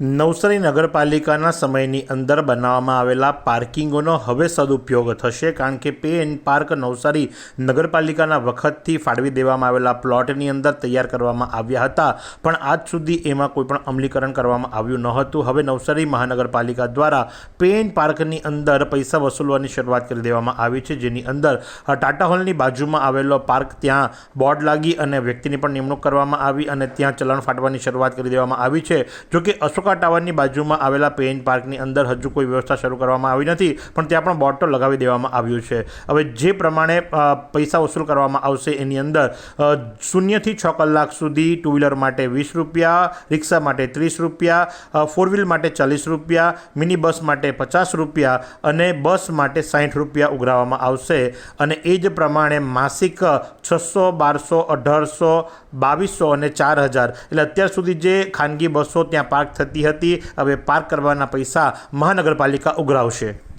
નવસારી નગરપાલિકાના સમયની અંદર બનાવવામાં આવેલા પાર્કિંગોનો હવે સદુપયોગ થશે કારણ કે પે એન્ડ પાર્ક નવસારી નગરપાલિકાના વખતથી ફાળવી દેવામાં આવેલા પ્લોટની અંદર તૈયાર કરવામાં આવ્યા હતા. પણ આજ સુધી એમાં કોઈપણ અમલીકરણ કરવામાં આવ્યું ન હતું હવે નવસારી મહાનગરપાલિકા દ્વારા પે એન્ડ પાર્કની અંદર પૈસા વસૂલવાની શરૂઆત કરી દેવામાં આવી છે. જેની અંદર ટાટા હોલની બાજુમાં આવેલો પાર્ક ત્યાં બોર્ડ લાગી અને વ્યક્તિની પણ નિમણૂક કરવામાં આવી અને ત્યાં ચલણ ફાટવાની શરૂઆત કરી દેવામાં આવી છે. જોકે અશોકા ટાવરની બાજુમાં આવેલા પેઇન પાર્કની અંદર હજુ કોઈ વ્યવસ્થા શરૂ કરવામાં આવી નથી, પણ ત્યાં પણ બોર્ડ તો લગાવી દેવામાં આવ્યું છે. હવે જે પ્રમાણે પૈસા વસૂલ કરવામાં આવશે એની અંદર શૂન્યથી છ કલાક સુધી ટુ વ્હીલર માટે વીસ રૂપિયા, રિક્ષા માટે ત્રીસ રૂપિયા ફોર વ્હીલ માટે ચાલીસ રૂપિયા, મિની બસ માટે પચાસ રૂપિયા અને બસ માટે સાઠ રૂપિયા ઉઘરાવવામાં આવશે. અને એ જ પ્રમાણે માસિક છસો, બારસો, અઢારસો, બાવીસો અને ચાર હજાર. એટલે અત્યાર સુધી જે ખાનગી બસો ત્યાં પાર્ક થતી હતી. હવે પાર્ક કરવાના પૈસા મહાનગરપાલિકા ઉઘરાવશે.